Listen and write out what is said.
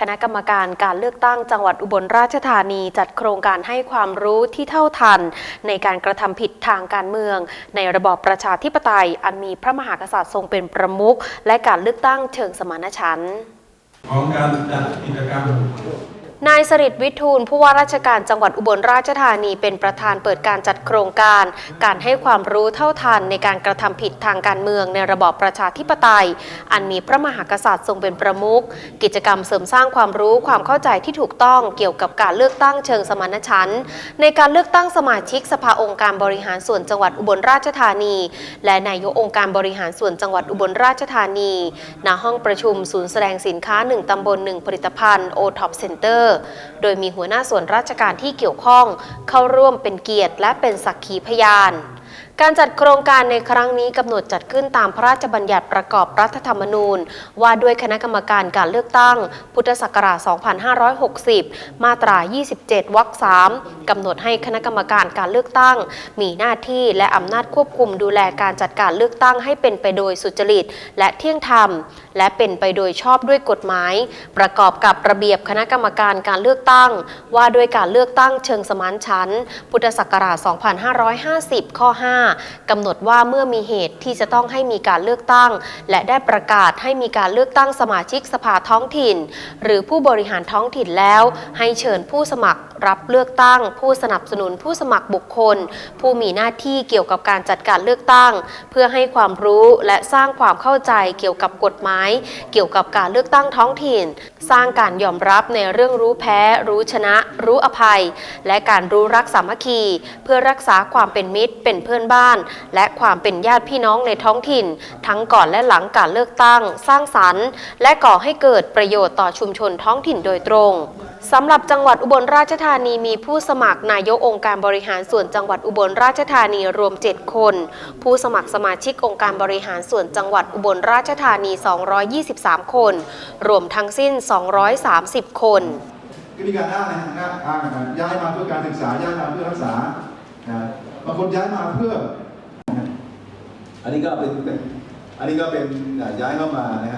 คณะกรรมการการเลือกตั้งจังหวัดอุบลราชธานีจัดโครงการให้ความรู้ที่เท่าทัน ในการกระทำผิดทางการเมือง ในระบอบประชาธิปไตย อันมีพระมหากษัตริย์ทรงเป็นประมุขและการเลือกตั้งเชิงสมานฉันท์ของการจัดกิจกรรม นายสริตวิทูลผู้ว่าราชการจังหวัดอุบลราชธานีเป็นประธานเปิดการจัดโครงการ การให้ความรู้เท่าทันในการกระทำผิดทางการเมืองในระบอบประชาธิปไตย อันมีพระมหากษัตริย์ทรงเป็นประมุขกิจกรรมเสริมสร้างความรู้ความเข้าใจที่ถูกต้องเกี่ยวกับการเลือกตั้งเชิงสมานฉันท์ในการเลือกตั้งสมาชิกสภาองค์การบริหารส่วนจังหวัดอุบลราชธานี และนายกองค์การบริหารส่วนจังหวัดอุบลราชธานีณห้องประชุมศูนย์แสดงสินค้า 1ตำบล1ผลิตภัณฑ์ o t o p โดยมีหัวหน้าส่วนราชการที่เกี่ยวข้องเข้าร่วมเป็นเกียรติและเป็นสักขีพยาน การจัดโครงการในครั้งนี้กำหนดจัดขึ้นตามพระราชบัญญัติประกอบรัฐธรรมนูญ ว่าด้วยคณะกรรมการการเลือกตั้ง พุทธศักราช 2560 มาตรา 27 วรรค 3 กำหนดให้คณะกรรมการการเลือกตั้ง มีหน้าที่และอำนาจควบคุมดูแลการจัดการเลือกตั้งให้เป็นไปโดยสุจริต และเที่ยงธรรม และเป็นไปโดยชอบด้วยกฎหมาย ประกอบกับระเบียบคณะกรรมการการเลือกตั้ง ว่าด้วยการเลือกตั้งเชิงสมานฉันท์พุทธศักราช 2550 ข้อ 5กำหนดว่าเมื่อมีเหตุที่จะต้องให้มีการเลือกตั้ง และได้ประกาศให้มีการเลือกตั้งสมาชิกสภาท้องถิ่น หรือผู้บริหารท้องถิ่นแล้ว ให้เชิญผู้สมัคร รับเลือกตั้ง ผู้สนับสนุนผู้สมัครบุคคล ผู้มีหน้าที่เกี่ยวกับการจัดการเลือกตั้ง เพื่อให้ความรู้และสร้างความเข้าใจเกี่ยวกับกฎหมาย เกี่ยวกับการเลือกตั้งท้องถิ่น สร้างการยอมรับในเรื่องรู้แพ้ รู้ชนะ รู้อภัย และการรู้รักสามัคคี เพื่อรักษาความเป็นมิตร เป็นเพื่อนบ้าน และความเป็นญาติพี่น้องในท้องถิ่น ทั้งก่อนและหลังการเลือกตั้ง สร้างสรรค์ และก่อให้เกิดประโยชน์ต่อชุมชนท้องถิ่นโดยตรงสำหรับจังหวัดอุบลราชธานีมีผู้สมัครนายกองค์การบริหารส่วนจังหวัดอุบลราชธานีรวม 7 คน ผู้สมัครสมาชิกองค์การบริหารส่วนจังหวัดอุบลราชธานี 223 คน รวมทั้งสิ้น 230 คนก็มีการอ้างนะฮะอ้างนะย้ายมาเพื่อการศึกษาย้ายมาเพื่อรักษาบางคนย้ายมาเพื่อ อันนี้ก็เป็นเป็นอันนี้ก็เป็นย้ายเข้ามานะฮะ